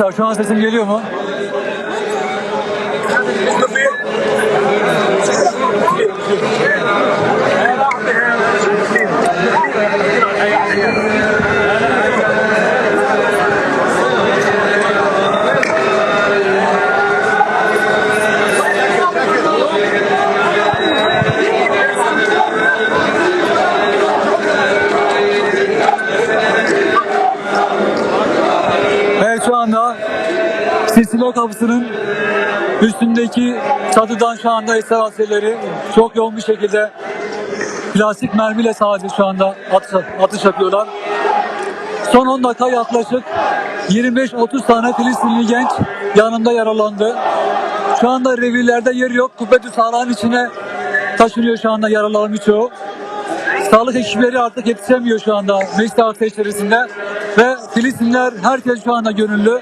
arkadaşlar. Şu an sesim geliyor mu? Silsile kapısının üstündeki çatıdan şu anda eser askerleri çok yoğun bir şekilde plastik mermiyle sadece şu anda atış, atış yapıyorlar. Son 10 dakika yaklaşık 25-30 tane Filistinli genç yanında yaralandı. Şu anda revirlerde yer yok. Kubbetü Sahra'nın içine taşınıyor şu anda yaraların birçoğu. Sağlık ekipleri artık yetişemiyor şu anda Mescid-i Aksa içerisinde. Ve Filistinler herkes şu anda gönüllü.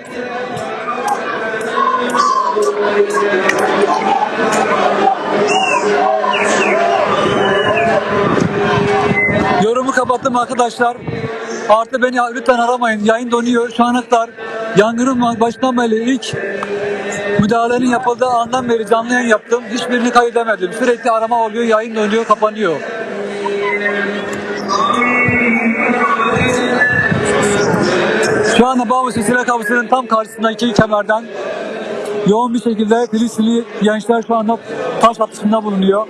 Yorumu kapattım arkadaşlar. Artı beni lütfen aramayın. Yayın donuyor. Şu ana kadar yangının beri ilk müdahalenin yapıldığı andan beri canlı yayın yaptım. Hiçbirini kaydedemedim. Sürekli arama oluyor, yayın donuyor, kapanıyor. Şu anda Bağımlı Silsile Kapısı'nın tam karşısındaki kemerden yoğun bir şekilde Filistinli gençler şu anda taş atışında bulunuyor.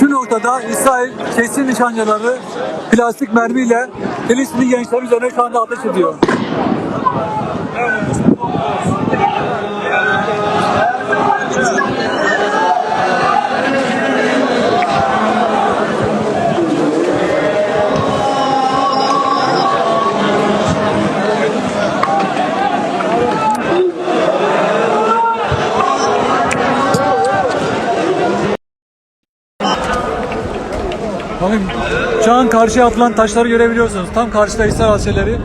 Şu noktada İsrail kesin nişancıları plastik mermiyle Filistinli gençler üzerine şu anda ateş ediyor. Karşıya atılan taşları görebiliyorsunuz. Tam karşıda İsrail askerleri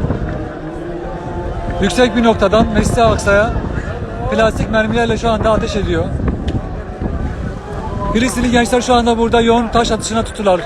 yüksek bir noktadan Mescid-i Aksa'ya plastik mermilerle şu anda ateş ediyor. Filistinli gençler şu anda burada yoğun taş atışına tutular.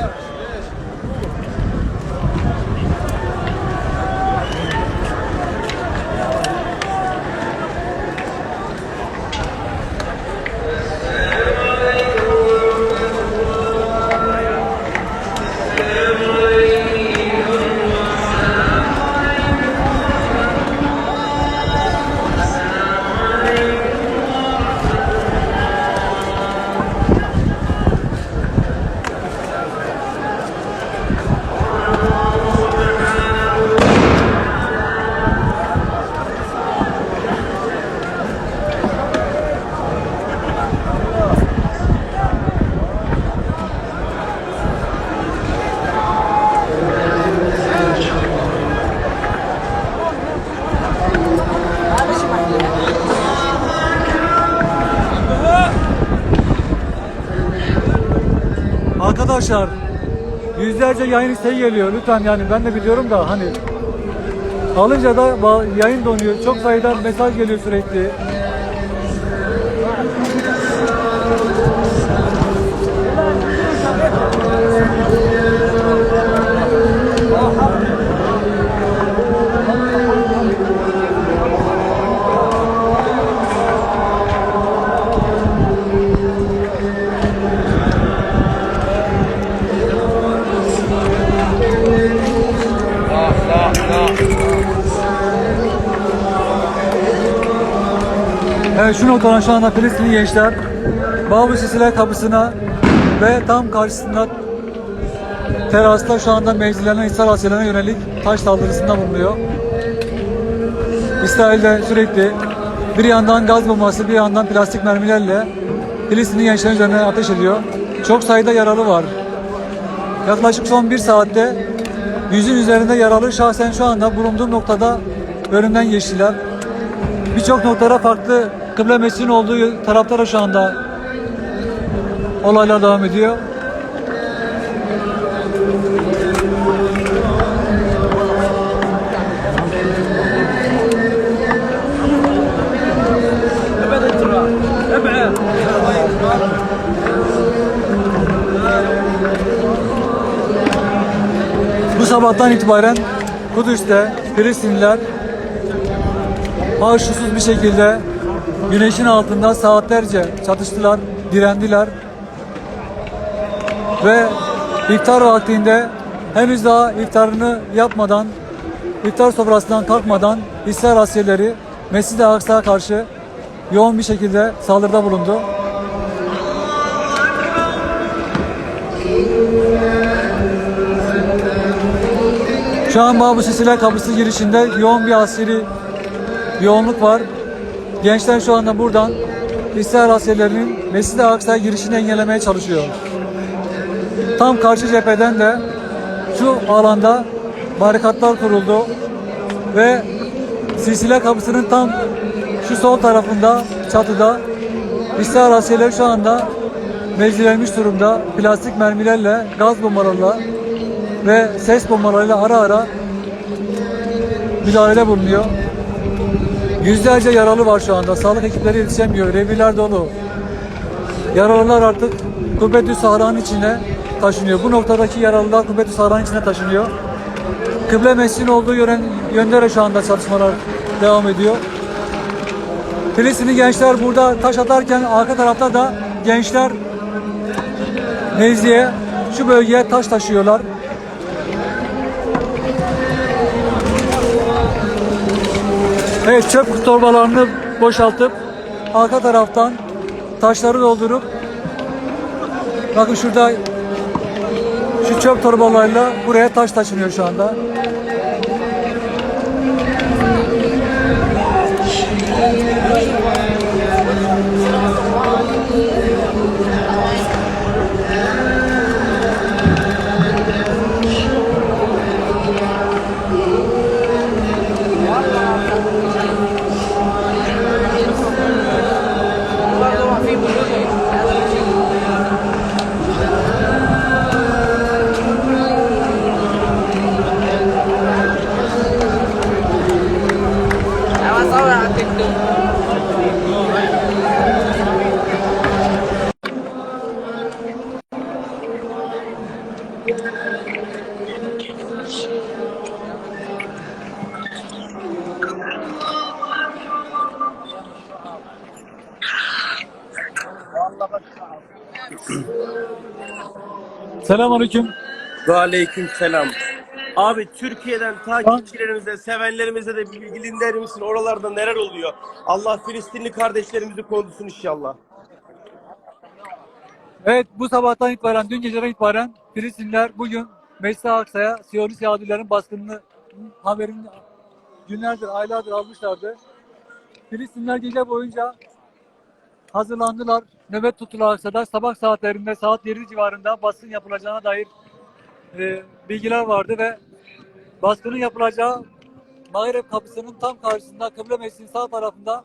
Arkadaşlar yüzlerce yayın isteği geliyor. Lütfen yani ben de biliyorum da hani alınca da yayın donuyor. Çok sayıda mesaj geliyor sürekli. Şu noktadan şu anda Filistinli gençler Babı Sisiler kapısına ve tam karşısında terasta şu anda mevzilerine İsrail askerlerine yönelik taş saldırısında bulunuyor. İsrail'de sürekli bir yandan gaz bombası bir yandan plastik mermilerle Filistinli gençlerin üzerine ateş ediyor. Çok sayıda yaralı var. Yaklaşık son bir saatte Yüzün üzerinde yaralı şahsen şu anda bulunduğum noktada önümden geçtiler. Birçok noktada farklı kıble mescidin olduğu tarafta da şu anda olaylar devam ediyor. Bu sabahtan itibaren Kudüs'te Filistinliler bağışsız bir şekilde güneşin altında saatlerce çatıştılar, direndiler. Ve iftar vaktinde henüz daha iftarını yapmadan, iftar sofrasından kalkmadan İsrail askerleri Mescid-i Aksa'ya karşı yoğun bir şekilde saldırıda bulundu. Şu an Babu Sisiler kapısı girişinde yoğun bir askeri yoğunluk var. Gençler şu anda buradan İsrail askerlerinin Mescid-i Aksa'ya girişini engellemeye çalışıyor. Tam karşı cepheden de şu alanda barikatlar kuruldu ve Silsile kapısının tam şu sol tarafında çatıda İsrail askerleri şu anda mevzilenmiş durumda plastik mermilerle, gaz bombalarla ve ses bombalarıyla ara ara müdahale bulunuyor. Yüzlerce yaralı var şu anda. Sağlık ekipleri yetişemiyor. Revirler dolu. Yaralılar artık Kubbetü Sahra'nın içine taşınıyor. Bu noktadaki yaralılar Kubbetü Sahra'nın içine taşınıyor. Kıble Mescidin olduğu yören, yönde de şu anda çalışmalar devam ediyor. Filistinli gençler burada taş atarken arka tarafta da gençler mevziye şu bölgeye taş taşıyorlar. Evet çöp torbalarını boşaltıp arka taraftan taşları doldurup bakın şurada şu çöp torbalarıyla buraya taş taşınıyor şu anda. Selamünaleyküm. Ve aleyküm selam. Abi Türkiye'den takipçilerimize, sevenlerimize de bilgiler misin? Oralarda neler oluyor? Allah Filistinli kardeşlerimizi korusun inşallah. Evet bu sabahtan itibaren, dün geceden itibaren Filistinliler bugün Mescid-i Aksa'ya Siyonist Yahudilerin baskınını haberini günlerdir, aylardır almışlardı. Filistinliler gece boyunca hazırlandılar. Nöbet tuttular Aksa'da. Sabah saatlerinde saat 7 civarında baskın yapılacağına dair e, bilgiler vardı ve baskının yapılacağı Mağrib kapısının tam karşısında Kıble Mescidinin sağ tarafında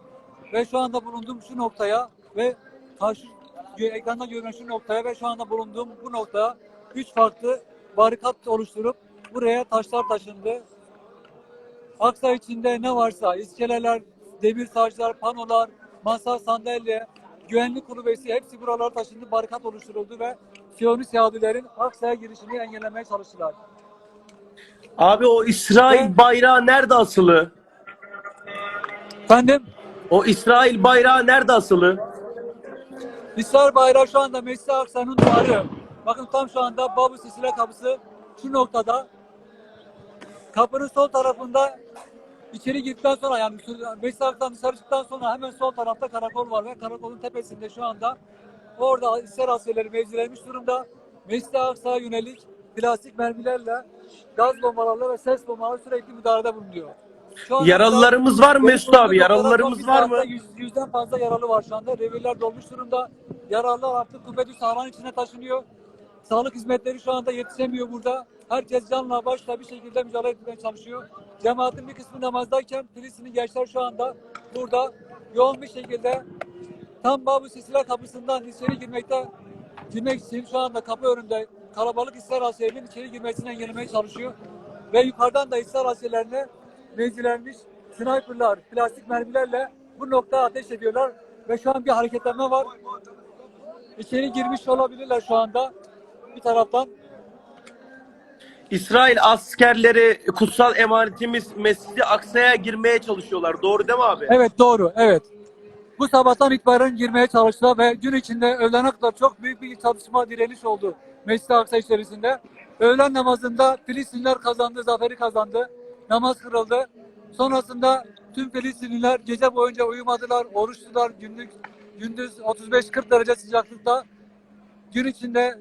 ve şu anda bulunduğum şu noktaya ve karşı ekranda görünen şu noktaya ve şu anda bulunduğum bu noktaya üç farklı barikat oluşturup buraya taşlar taşındı. Aksa içinde ne varsa iskeleler, demir saclar, panolar, masa, sandalye, güvenlik kulübesi hepsi buralara taşındı, barikat oluşturuldu ve Siyonist Yahudilerin Aksa'ya girişini engellemeye çalıştılar. Abi o İsrail bayrağı nerede asılı? Efendim, O İsrail bayrağı nerede asılı? İsrail bayrağı şu anda Mescid-i Aksa'nın duvarı. Bakın tam şu anda Babu Sisile kapısı şu noktada. Kapının sol tarafında içeri girdikten sonra yani Aksa'dan dışarı çıktıktan sonra hemen sol tarafta karakol var ve karakolun tepesinde şu anda orada İsrail askerleri mevzilenmiş durumda. Mescid-i Aksa'ya yönelik plastik mermilerle, gaz bombalarla ve ses bombalarla sürekli müdahalede bulunuyor. Şu anda Yaralılarımız var mı Mesut abi? Yaralılarımız var mı? Yüz, yüzden fazla yaralı var şu anda. Revirler dolmuş durumda. Yaralılar artık Kubbetü Sahra'nın içine taşınıyor. Sağlık hizmetleri şu anda yetişemiyor burada. Herkes canla başla bir şekilde mücadele etmeye çalışıyor. Cemaatin bir kısmı namazdayken Filistinli gençler şu anda burada yoğun bir şekilde tam Babu Sisiler kapısından içeri girmekte girmek için şu anda kapı önünde kalabalık İsrail askerinin içeri girmesini engellemeye çalışıyor. Ve yukarıdan da İsrail askerlerine mevzilenmiş sniperlar, plastik mermilerle bu noktaya ateş ediyorlar. Ve şu an bir hareketlenme var. İçeri girmiş olabilirler şu anda bir taraftan. İsrail askerleri kutsal emanetimiz Mescid-i Aksa'ya girmeye çalışıyorlar. Doğru değil mi abi? Evet doğru, evet. Bu sabahtan itibaren girmeye çalıştılar ve gün içinde öğlene kadar çok büyük bir çalışma direniş oldu Mescid-i Aksa içerisinde. Öğlen namazında Filistinliler kazandı, zaferi kazandı. Namaz kırıldı. Sonrasında tüm Filistinliler gece boyunca uyumadılar, oruçtular. Günlük gündüz 35-40 derece sıcaklıkta gün içinde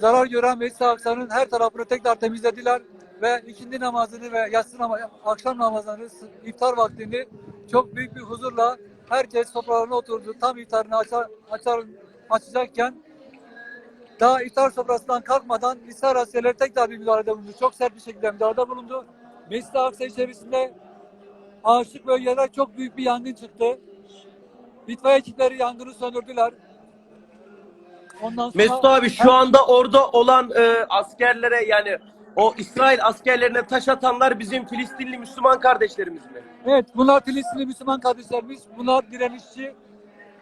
zarar gören Mescid-i Aksa'nın her tarafını tekrar temizlediler ve ikindi namazını ve yatsı nama, akşam namazını, iftar vaktini çok büyük bir huzurla herkes sofralarına oturdu. Tam iftarını açar, açar, açacakken daha iftar sofrasından kalkmadan İsrail askerleri tekrar bir müdahalede bulundu. Çok sert bir şekilde müdahalede bulundu. Mescid-i Aksa içerisinde ağaçlık bölgeler çok büyük bir yangın çıktı. İtfaiye ekipleri yangını söndürdüler. Ondan sonra Mesut abi şu anda orada olan e, askerlere yani o İsrail askerlerine taş atanlar bizim Filistinli Müslüman kardeşlerimiz mi? Evet bunlar Filistinli Müslüman kardeşlerimiz. Bunlar direnişçi.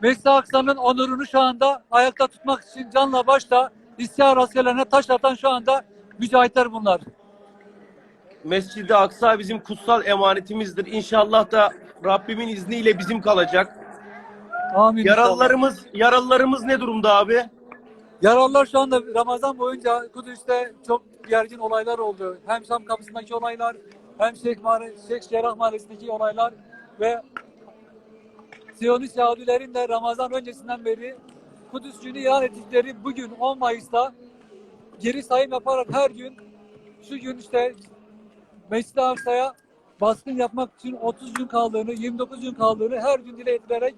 Mescid-i Aksa'nın onurunu şu anda ayakta tutmak için canla başla isyan askerlerine taş atan şu anda mücahitler bunlar. Mescid-i Aksa bizim kutsal emanetimizdir. İnşallah da Rabbimin izniyle bizim kalacak. Amin. Yaralılarımız yaralılarımız ne durumda abi? Yaralılar şu anda Ramazan boyunca Kudüs'te çok gergin olaylar oldu. Hem Şam kapısındaki olaylar hem Şeyh, Mahalle, Şeyh Cerrah Mahallesi'ndeki olaylar ve Siyonist Yahudilerin de Ramazan öncesinden beri Kudüs günü ilan ettikleri bugün 10 Mayıs'ta geri sayım yaparak her gün şu gün işte Mescid-i Aksa'ya baskın yapmak için 30 gün kaldığını, 29 gün kaldığını her gün dile getirerek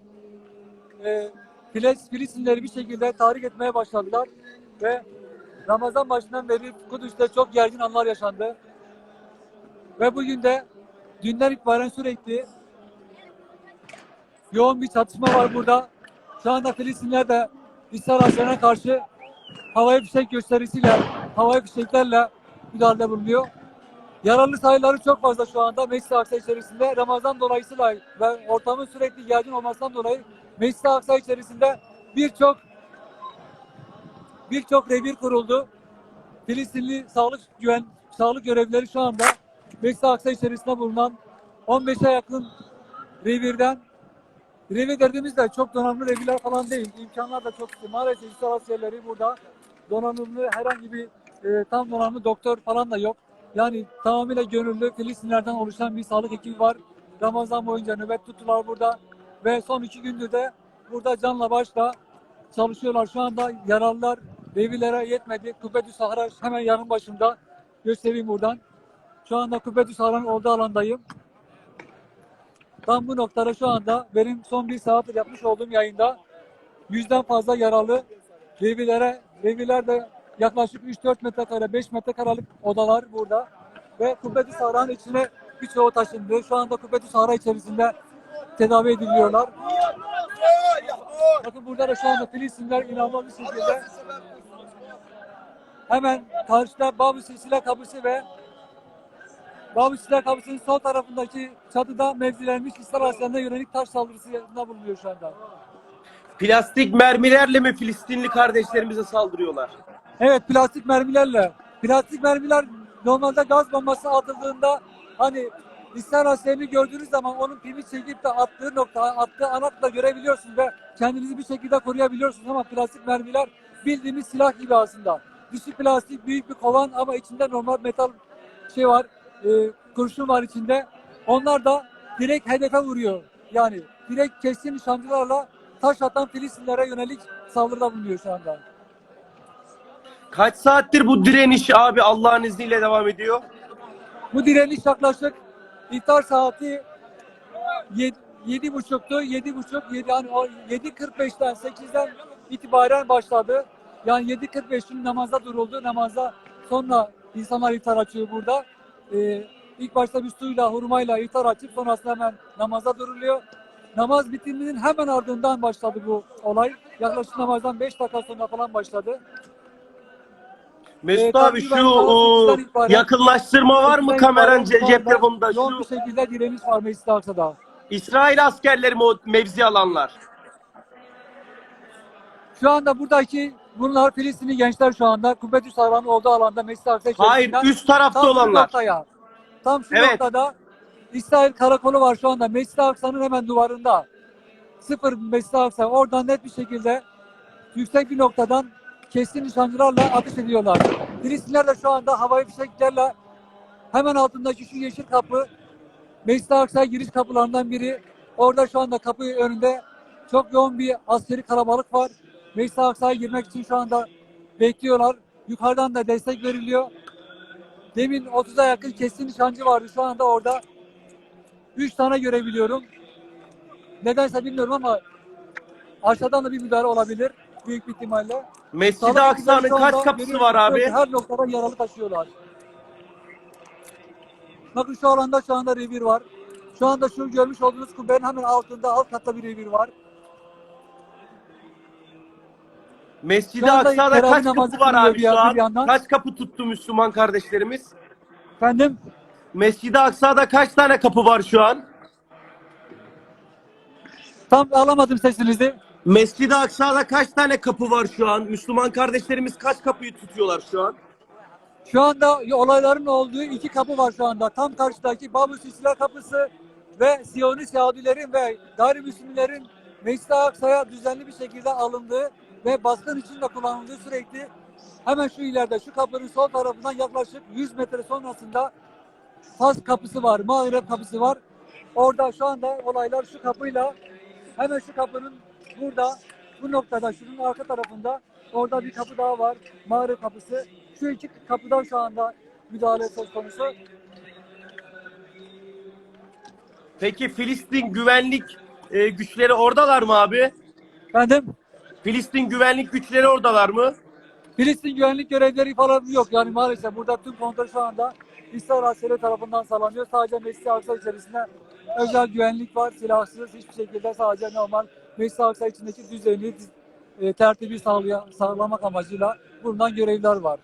e, Filistinleri bir şekilde tahrik etmeye başladılar ve Ramazan başından beri Kudüs'te çok gergin anlar yaşandı. Ve bugün de dünden itibaren sürekli yoğun bir çatışma var burada. Şu anda Filistinler de İsrail karşı havai fişek gösterisiyle, havai fişeklerle müdahale bulunuyor. Yaralı sayıları çok fazla şu anda Mescid-i Aksa içerisinde. Ramazan dolayısıyla ve ortamın sürekli gergin olmasından dolayı Mescid-i Aksa içerisinde birçok birçok revir kuruldu. Filistinli sağlık güven sağlık görevlileri şu anda Mescid-i Aksa içerisinde bulunan 15'e yakın revirden revir dediğimizde çok donanımlı revirler falan değil. İmkanlar da çok. Maalesef askerleri burada donanımlı herhangi bir e, tam donanımlı doktor falan da yok. Yani tamamıyla gönüllü Filistinlerden oluşan bir sağlık ekibi var. Ramazan boyunca nöbet tuttular burada ve son iki gündür de burada canla başla çalışıyorlar. Şu anda yaralılar revirlere yetmedi. Kubbetü Sahra hemen yanın başında. Göstereyim buradan. Şu anda Kubbetü Sahra'nın olduğu alandayım. Tam bu noktada şu anda benim son bir saattir yapmış olduğum yayında yüzden fazla yaralı revirlere, revirler de yaklaşık 3-4 metrekare, 5 metrekarelik odalar burada. Ve Kubbetü Sahra'nın içine birçoğu taşındı. Şu anda Kubbetü Sahra içerisinde tedavi ediliyorlar. Bakın burada da şu anda Filistinler inanılmaz bir şekilde hemen karşıda Babu Silsile Kapısı ve Babu Silsile Kapısı'nın sol tarafındaki çatıda mevzilenmiş İsrail askerlerine yönelik taş saldırısında bulunuyor şu anda. Plastik mermilerle mi Filistinli kardeşlerimize saldırıyorlar? Evet plastik mermilerle. Plastik mermiler normalde gaz bombası atıldığında hani İsrail askerini gördüğünüz zaman onun pimi çekip de attığı nokta, attığı anakla görebiliyorsunuz ve kendinizi bir şekilde koruyabiliyorsunuz ama plastik mermiler bildiğimiz silah gibi aslında. Dışı plastik büyük bir kovan ama içinde normal metal şey var, e, kurşun var içinde. Onlar da direkt hedefe vuruyor. Yani direkt keskin nişancılarla taş atan Filistinlere yönelik saldırıda bulunuyor şu anda. Kaç saattir bu direniş abi Allah'ın izniyle devam ediyor? Bu direniş yaklaşık iftar saati yedi, yedi buçuktu. Yedi buçuk, yedi, yani o 7.45'ten 8'den itibaren başladı. Yani 7.45'in namazda duruldu. Namazda sonra insanlar iftar açıyor burada. Ee, ilk başta bir suyla, hurmayla iftar açıp sonrasında hemen namaza duruluyor. Namaz bitiminin hemen ardından başladı bu olay. Yaklaşık namazdan 5 dakika sonra falan başladı. Mesut Ee, abi şu o, yakınlaştırma var mı kameran cep telefonunda? Yoğun bir Şu şekilde direniş var Mescid-i Aksa'da. İsrail askerleri mi o mevzi alanlar? Şu anda buradaki bunlar Filistinli gençler şu anda Kubbetü Sarra'nın olduğu alanda Mescid-i Aksa Hayır üst tarafta tam olanlar. noktaya, tam şu Evet. noktada İsrail karakolu var şu anda Mescid-i Aksa'nın hemen duvarında. Sıfır Mescid-i Aksa. Oradan net bir şekilde yüksek bir noktadan keskin nişancılarla atış ediyorlar. Filistinler de şu anda havai fişeklerle hemen altındaki şu yeşil kapı Mescid-i Aksa giriş kapılarından biri. Orada şu anda kapı önünde çok yoğun bir askeri kalabalık var. Mescid-i Aksa'ya girmek için şu anda bekliyorlar. Yukarıdan da destek veriliyor. Demin 30'a yakın keskin nişancı vardı. Şu anda orada 3 tane görebiliyorum. Nedense bilmiyorum ama aşağıdan da bir müdahale olabilir. Büyük bir ihtimalle. Mescid-i Sağlık Aksa'nın şu kaç anda kapısı var abi? Her noktada yaralı taşıyorlar. Bakın şu alanda şu anda revir var. Şu anda şu görmüş olduğunuz kubbenin hemen altında alt katta bir revir var. Mescid-i Şu anda Aksa'da teravih kaç namazı kapı var kılınıyor abi bir şu an? yandan. Kaç kapı tuttu Müslüman kardeşlerimiz? Efendim Mescid-i Aksa'da kaç tane kapı var şu an? tam alamadım sesinizi. Mescid-i Aksa'da kaç tane kapı var şu an? Müslüman kardeşlerimiz kaç kapıyı tutuyorlar şu an? Şu anda olayların olduğu iki kapı var şu anda. Tam karşıdaki Babu Sisila kapısı ve Siyonist Yahudilerin ve gayrimüslimlerin Mescid-i Aksa'ya düzenli bir şekilde alındığı ve baskın için de kullanıldığı sürekli hemen şu ileride şu kapının sol tarafından yaklaşık 100 metre sonrasında Fas kapısı var, Mağrib kapısı var. Orada şu anda olaylar şu kapıyla hemen şu kapının burada bu noktada şunun arka tarafında orada bir kapı daha var. Mağrib kapısı. Şu iki kapıdan şu anda müdahale söz konusu. Peki Filistin güvenlik e, güçleri oradalar mı abi? Efendim Filistin güvenlik güçleri oradalar mı? Filistin güvenlik görevleri falan yok. Yani maalesef burada tüm kontrol şu anda İsrail askeri tarafından sağlanıyor. Sadece Mescid-i Aksa içerisinde özel güvenlik var. Silahsız hiçbir şekilde sadece normal Mescid-i Aksa içindeki düzeni, e, tertibi sağlaya, sağlamak amacıyla bulunan görevler var.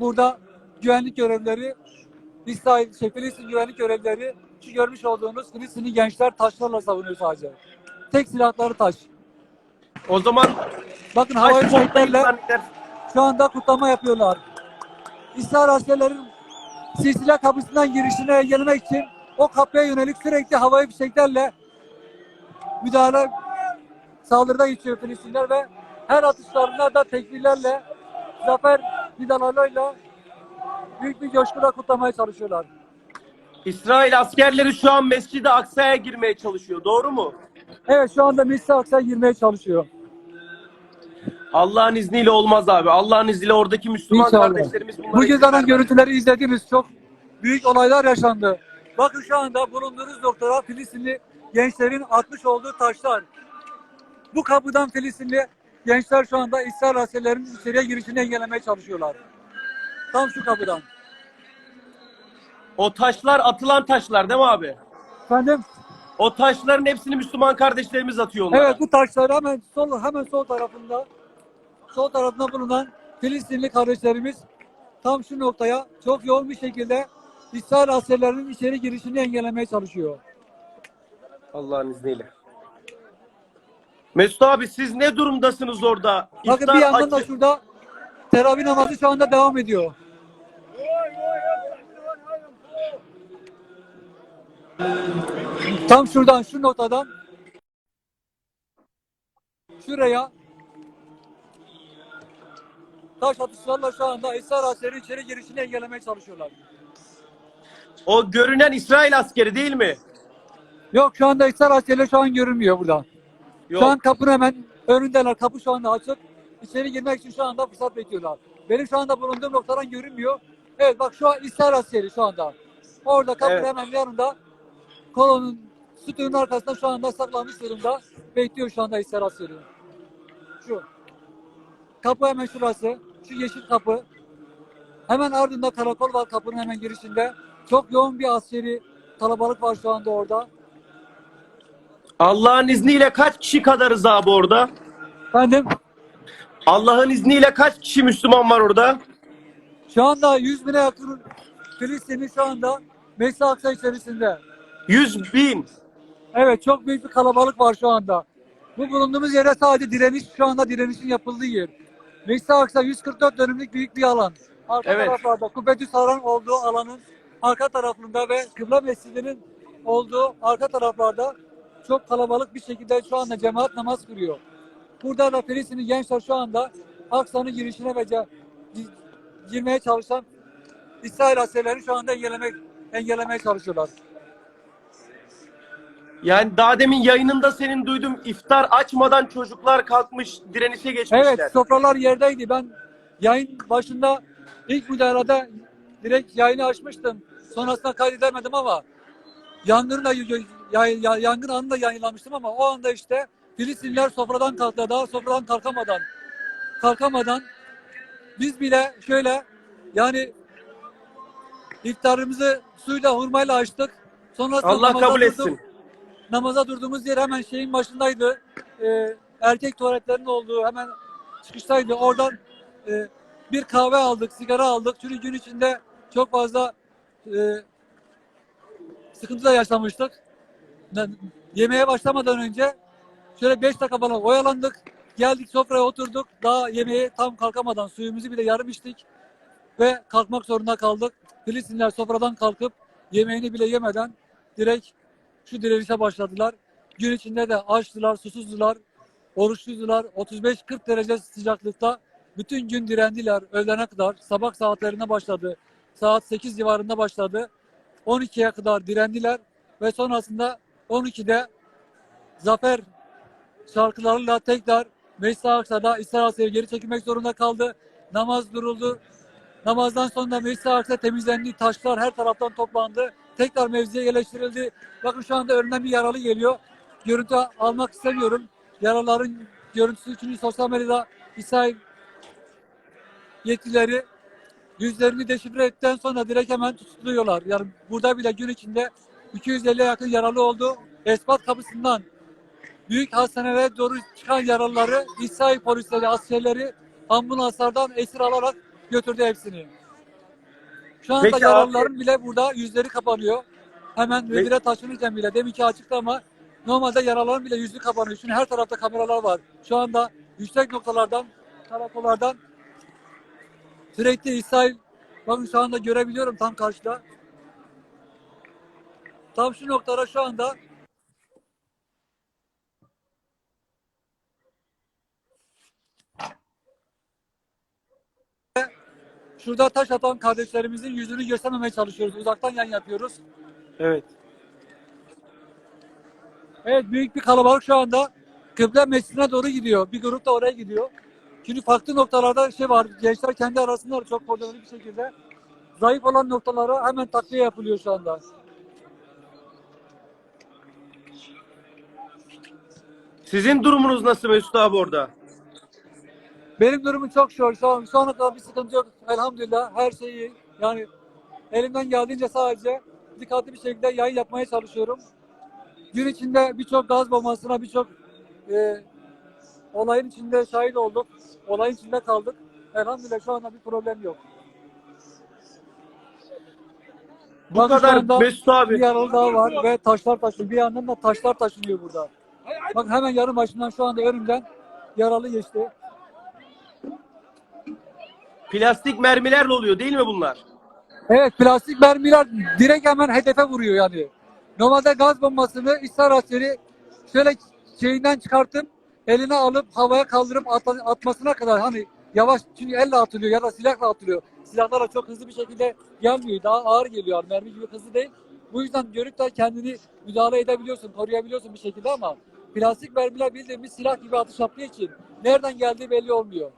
Burada güvenlik görevleri İsrail, şey, Filistin güvenlik görevleri şu görmüş olduğunuz Filistinli gençler taşlarla savunuyor sadece. Tek silahları taş. O zaman Bakın havai insanlar- şu anda kutlama yapıyorlar. İsrail askerlerin silsile kapısından girişini engellemek için o kapıya yönelik sürekli havai fişeklerle müdahale saldırıda geçiyor Filistinler ve her atışlarında da tekbirlerle zafer nidalarıyla büyük bir coşkuyla kutlamaya çalışıyorlar. İsrail askerleri şu an Mescid-i Aksa'ya girmeye çalışıyor. Doğru mu? Evet şu anda Mescid-i Aksa'ya girmeye çalışıyor. Allah'ın izniyle olmaz abi. Allah'ın izniyle oradaki Müslüman İnşallah. kardeşlerimiz bunlara zaten vermez. görüntüleri izlediniz. Çok büyük olaylar yaşandı. Bakın şu anda bulunduğunuz noktada Filistinli gençlerin atmış olduğu taşlar. Bu kapıdan Filistinli gençler şu anda İsrail askerlerinin içeriye girişini engellemeye çalışıyorlar. Tam şu kapıdan. O taşlar atılan taşlar değil mi abi? Efendim? O taşların hepsini Müslüman kardeşlerimiz atıyor onlara. Evet bu taşlar hemen sol hemen sol tarafında sol tarafında bulunan Filistinli kardeşlerimiz tam şu noktaya çok yoğun bir şekilde İsrail askerlerinin içeri girişini engellemeye çalışıyor. Allah'ın izniyle. Mesut abi siz ne durumdasınız orada? Bakın İftar bir yandan da açı- şurada teravih namazı şu anda devam ediyor. Tam şuradan şu noktadan şuraya taş atışlarla şu anda İsrail askeri içeri girişini engellemeye çalışıyorlar. O görünen İsrail askeri değil mi? Yok şu anda İsrail askeri şu an görünmüyor burada. Yok. Şu an kapının hemen önündeler. Kapı şu anda açık. İçeri girmek için şu anda fırsat bekliyorlar. Benim şu anda bulunduğum noktadan görünmüyor. Evet bak şu an İsrail askeri şu anda. Orada kapının Evet. hemen yanında kolonun sütunun arkasında şu anda saklanmış durumda. Bekliyor şu anda İsrail askeri. Şu. Kapı hemen şurası. Şu yeşil kapı. Hemen ardında karakol var kapının hemen girişinde. Çok yoğun bir askeri kalabalık var şu anda orada. Allah'ın izniyle kaç kişi kadarız abi orada? Efendim Allah'ın izniyle kaç kişi Müslüman var orada? şu anda 100 bine yakın Filistinli şu anda Mescid-i Aksa içerisinde. 100 bin. Evet çok büyük bir kalabalık var şu anda. Bu bulunduğumuz yere sadece direniş şu anda direnişin yapıldığı yer. Mescid-i Aksa 144 dönümlük büyük bir alan. Arka Evet. taraflarda Kubbetü Saran olduğu alanın arka tarafında ve Kıbla Mescidi'nin olduğu arka taraflarda çok kalabalık bir şekilde şu anda cemaat namaz kılıyor. Burada da Filistinli gençler şu anda Aksa'nın girişine ve girmeye çalışan İsrail askerlerini şu anda engellemek engellemeye çalışıyorlar. Yani daha demin yayınında senin duydum iftar açmadan çocuklar kalkmış direnişe geçmişler. Evet sofralar yerdeydi. Ben yayın başında ilk müdahalede direkt yayını açmıştım. Sonrasında kaydedemedim ama yay- yangın anında yayınlamıştım ama o anda işte Filistinliler sofradan kalktı. Daha sofradan kalkamadan kalkamadan biz bile şöyle yani iftarımızı suyla hurmayla açtık. Sonrasında Allah kabul durduk. etsin. Namaza durduğumuz yer hemen şeyin başındaydı. Ee, erkek tuvaletlerinin olduğu hemen çıkıştaydı. Oradan e, bir kahve aldık, sigara aldık. Çünkü gün içinde çok fazla e, sıkıntı da yaşamıştık. Yemeğe başlamadan önce şöyle 5 dakika falan oyalandık. Geldik sofraya oturduk. Daha yemeğe tam kalkamadan suyumuzu bile yarım içtik. Ve kalkmak zorunda kaldık. Filistinler sofradan kalkıp yemeğini bile yemeden direkt şu direnişe başladılar. Gün içinde de açtılar, susuzdular, oruçluydular. 35-40 derece sıcaklıkta bütün gün direndiler öğlene kadar. Sabah saatlerine başladı. Saat 8 civarında başladı. 12'ye kadar direndiler ve sonrasında 12'de zafer şarkılarıyla tekrar Mescid-i Aksa'da İsrail askeri geri çekilmek zorunda kaldı. Namaz duruldu. Namazdan sonra Mescid-i Aksa temizlendi. Taşlar her taraftan toplandı. Tekrar mevziye yerleştirildi. Bakın şu anda önünden bir yaralı geliyor. Görüntü almak istemiyorum. Yaraların görüntüsü için sosyal medyada İsrail yetkilileri yüzlerini deşifre ettikten sonra direkt hemen tutukluyorlar. Yani burada bile gün içinde 250'ye yakın yaralı oldu. Espat kapısından büyük hastanelere doğru çıkan yaralıları İsrail polisleri, askerleri ambulanslardan esir alarak götürdü hepsini. Şu anda Peki yaralıların bile burada yüzleri kapanıyor. Hemen revire taşınırken bile deminki açıkta ama normalde yaralıların bile yüzü kapanıyor. Çünkü her tarafta kameralar var. Şu anda yüksek noktalardan, karakollardan sürekli İsrail bakın şu anda görebiliyorum tam karşıda. Tam şu noktada şu anda şurada taş atan kardeşlerimizin yüzünü göstermemeye çalışıyoruz. Uzaktan yan yapıyoruz. Evet. Evet büyük bir kalabalık şu anda Kıble Mescidine doğru gidiyor. Bir grup da oraya gidiyor. Şimdi farklı noktalarda şey var. Gençler kendi arasında çok koordineli bir şekilde zayıf olan noktalara hemen takviye yapılıyor şu anda. Sizin durumunuz nasıl Mesut abi orada? Benim durumum çok şor. Şu an şu ana kadar bir sıkıntı yok. Elhamdülillah her şey iyi. Yani elimden geldiğince sadece dikkatli bir şekilde yayın yapmaya çalışıyorum. Gün içinde birçok gaz bombasına, birçok e, olayın içinde şahit olduk. Olayın içinde kaldık. Elhamdülillah şu anda bir problem yok. Bu kadar Mesut bir abi. yaralı daha var ve taşlar taşıyor. Bir yandan da taşlar taşınıyor burada. Bak hemen yarım başından şu anda önümden yaralı geçti. Plastik mermilerle oluyor değil mi bunlar? Evet plastik mermiler direkt hemen hedefe vuruyor yani. Normalde gaz bombasını İsrail askeri şöyle şeyinden çıkartıp eline alıp havaya kaldırıp at- atmasına kadar hani yavaş çünkü elle atılıyor ya da silahla atılıyor. Silahlarla çok hızlı bir şekilde gelmiyor. Daha ağır geliyor. Yani mermi gibi hızlı değil. Bu yüzden görüp de kendini müdahale edebiliyorsun, koruyabiliyorsun bir şekilde ama plastik mermiler bildiğimiz silah gibi atış yaptığı için nereden geldiği belli olmuyor.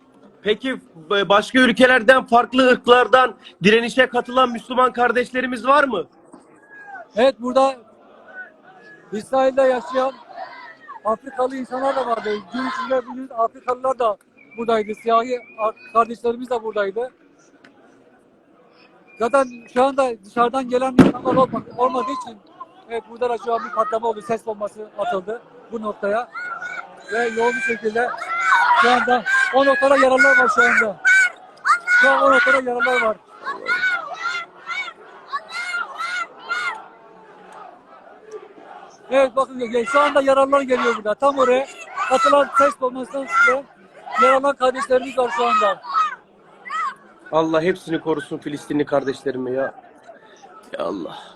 Peki e, başka ülkelerden farklı ırklardan direnişe katılan Müslüman kardeşlerimiz var mı? Evet burada İsrail'de yaşayan Afrikalı insanlar da vardı. Gün içinde bugün Afrikalılar da buradaydı. Siyahi kardeşlerimiz de buradaydı. Zaten şu anda dışarıdan gelen insanlar olma- olmadığı için evet burada da şu an bir patlama oldu. Ses bombası atıldı bu noktaya. Ve yoğun bir şekilde şu anda o noktada yaralılar var şu anda. Şu an o noktada yaralılar var. Evet bakın şu anda yaralılar geliyor burada. Tam oraya atılan ses bombasından sonra yaralanan kardeşlerimiz var şu anda. Allah hepsini korusun Filistinli kardeşlerimi ya. Ya Allah.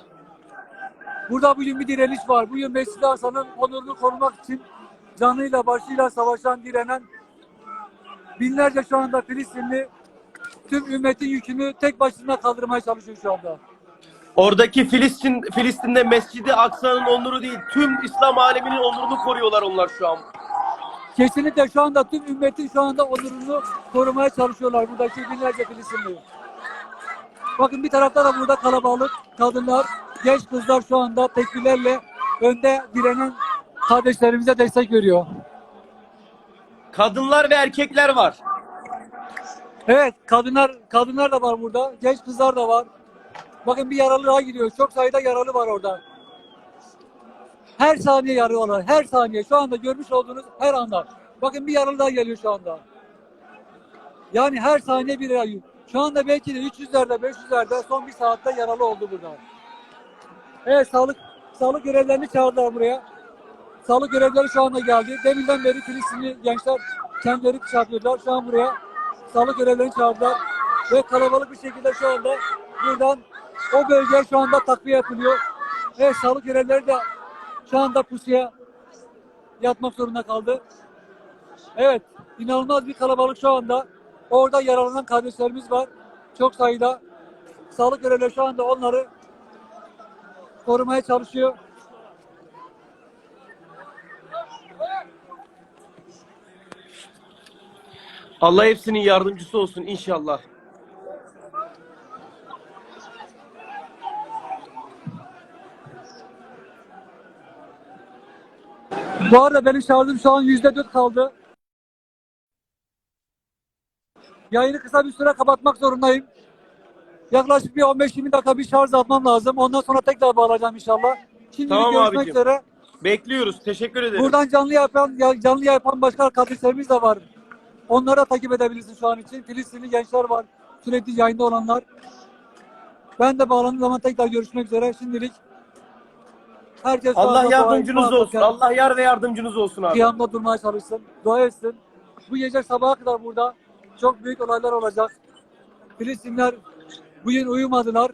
Burada bugün bir direniş var. Bugün Mescid-i Aksa'nın onurunu korumak için canıyla başıyla savaşan direnen binlerce şu anda Filistinli tüm ümmetin yükünü tek başına kaldırmaya çalışıyor şu anda. Oradaki Filistin Filistin'de Mescidi Aksa'nın onuru değil, tüm İslam aleminin onurunu koruyorlar onlar şu an. Kesinlikle şu anda tüm ümmetin şu anda onurunu korumaya çalışıyorlar buradaki binlerce Filistinli. Bakın bir tarafta da burada kalabalık kadınlar, genç kızlar şu anda tekbirlerle önde direnen kardeşlerimize destek veriyor. Kadınlar ve erkekler var. Evet, kadınlar kadınlar da var burada. Genç kızlar da var. Bakın bir yaralı daha gidiyor. Çok sayıda yaralı var orada. Her saniye yaralı var. Her saniye. Şu anda görmüş olduğunuz her anda. Bakın bir yaralı daha geliyor şu anda. Yani her saniye bir yaralı. Şu anda belki de 300'lerde, 500'lerde son bir saatte yaralı oldu burada. Evet, sağlık sağlık görevlerini çağırdılar buraya. Sağlık görevlileri şu anda geldi. Deminden beri Filistinli gençler kendileri çarpıyorlar. Şu an buraya sağlık görevlerini çağırdılar. Ve kalabalık bir şekilde şu anda buradan o bölgeye şu anda takviye yapılıyor. Ve sağlık görevlileri de şu anda pusuya yatmak zorunda kaldı. Evet, inanılmaz bir kalabalık şu anda. Orada yaralanan kardeşlerimiz var. Çok sayıda. Sağlık görevlileri şu anda onları korumaya çalışıyor. Allah hepsinin yardımcısı olsun inşallah. Bu arada benim şarjım şu an yüzde dört kaldı. Yayını kısa bir süre kapatmak zorundayım. Yaklaşık bir 15-20 dakika bir şarj atmam lazım. Ondan sonra tekrar bağlayacağım inşallah. Şimdi Tamam görüşmek abicim. üzere. Bekliyoruz. Teşekkür ederim. Buradan canlı yapan canlı yapan başka kardeşlerimiz de var. Onlara takip edebilirsin şu an için. Filistinli gençler var. Sürekli yayında olanlar. Ben de bağlandığım zaman tekrar görüşmek üzere. Şimdilik herkes Allah yardımcınız dua- olsun. Allah yar ve yardımcınız olsun abi. kıyamda durmaya çalışsın. Dua etsin. Bu gece sabaha kadar burada çok büyük olaylar olacak. Filistinler bugün uyumadılar.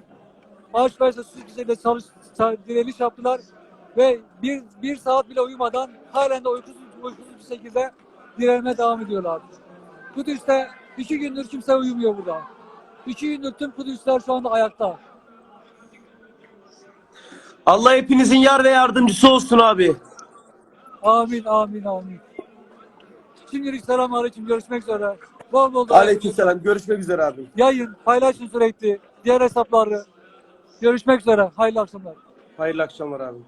Sus düzeyde çalış, ça- direniş yaptılar. Ve bir, bir saat bile uyumadan halen de uykusuz, uykusuz bir şekilde direnmeye devam ediyorlar. Kudüs'te iki gündür kimse uyumuyor burada. İki gündür tüm Kudüsler şu anda ayakta. Allah hepinizin yar ve yardımcısı olsun abi. Amin, amin, amin. Şimdilik selamun aleyküm. Görüşmek üzere. Bol bol da Aleykümselam. Görüşmek üzere abi. yayın, paylaşın sürekli. Diğer hesapları. Görüşmek üzere. Hayırlı akşamlar. Hayırlı akşamlar abi.